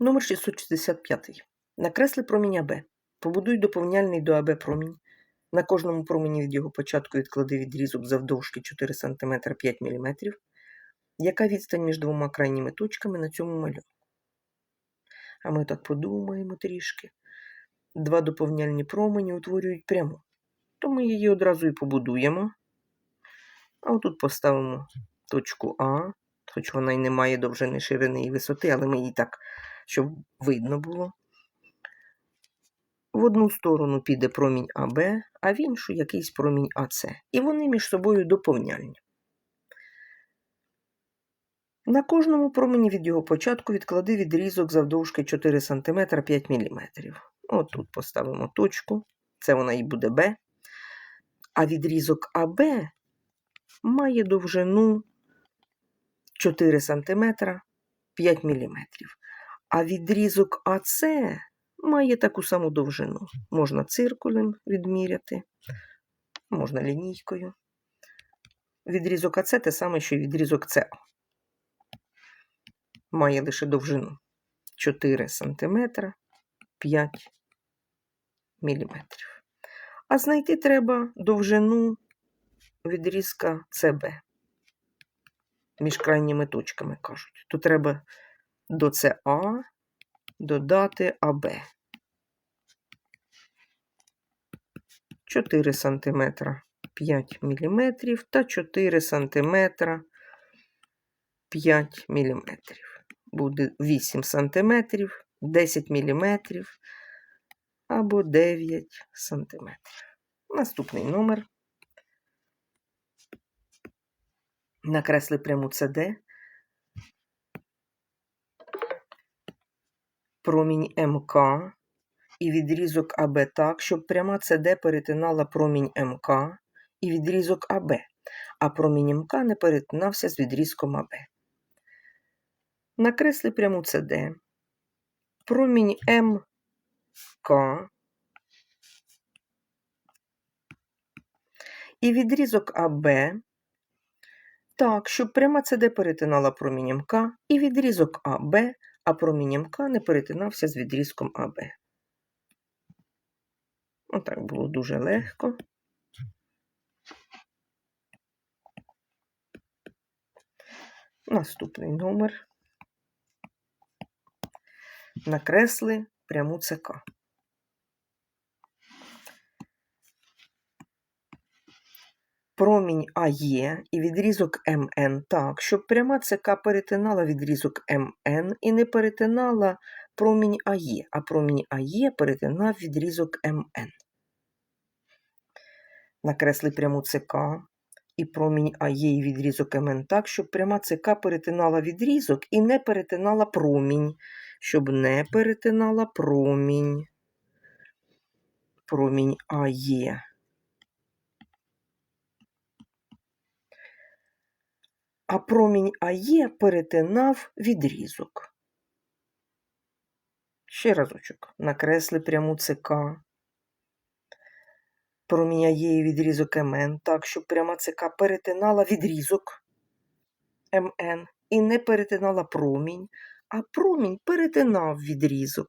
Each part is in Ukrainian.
Номер 665. Накресли промінь АБ. Побудуй доповняльний до АБ промінь. На кожному промені від його початку відклади відрізок завдовжки 4 см 5 мм. Яка відстань між двома крайніми точками на цьому малюнку? А ми так подумаємо трішки. Два доповняльні промені утворюють пряму. То ми її одразу і побудуємо. А отут поставимо точку А, хоч вона й не має довжини ширини і висоти, але її так, щоб видно було. В одну сторону піде промінь АБ, а в іншу якийсь промінь АС. І вони між собою доповняльні. На кожному промені від його початку відклади відрізок завдовжки 4 см 5 мм. От тут поставимо точку, це вона і буде Б. А відрізок АБ має довжину 4 см 5 мм. А відрізок АС має таку саму довжину. Можна циркулем відміряти, можна лінійкою. Відрізок АС те саме, що й відрізок СА. Має лише довжину 4 см 5 мм. А знайти треба довжину відрізка СБ. Між крайніми точками кажуть. То треба до СА додати АБ. 4 см 5 мм та 4 см 5 мм. Буде 8 см, 10 мм або 9 см. Наступний номер. Накресли пряму СД. Промінь МК і відрізок АБ так, щоб пряма СД перетинала промінь МК і відрізок АБ, а промінь МК не перетинався з відрізком АБ. Накресли пряму СД. Промінь МК і відрізок АБ так, щоб пряма СД перетинала промінь МК і відрізок АБ, а промінь МК не перетинався з відрізком АБ. Отак було дуже легко. Наступний номер. Накресли пряму ЦК. Промінь АЄ і відрізок МН так, щоб пряма ЦК перетинала відрізок МН і не перетинала промінь АЄ, а промінь АЄ перетинав відрізок МН. Накресли пряму ЦК і промінь АЄ і відрізок МН так, щоб пряма ЦК перетинала відрізок і не перетинала промінь, щоб не перетинала промінь. Промінь АЄ. А промінь АЄ перетинав відрізок. Ще разочок. Накресли пряму ЦК. Промінь АЄ і відрізок МН так, щоб пряма ЦК перетинала відрізок МН і не перетинала промінь, а промінь перетинав відрізок.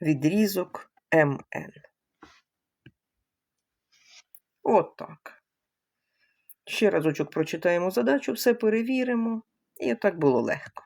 Відрізок МН. От так. Ще разочок прочитаємо задачу, все перевіримо, і отак було легко.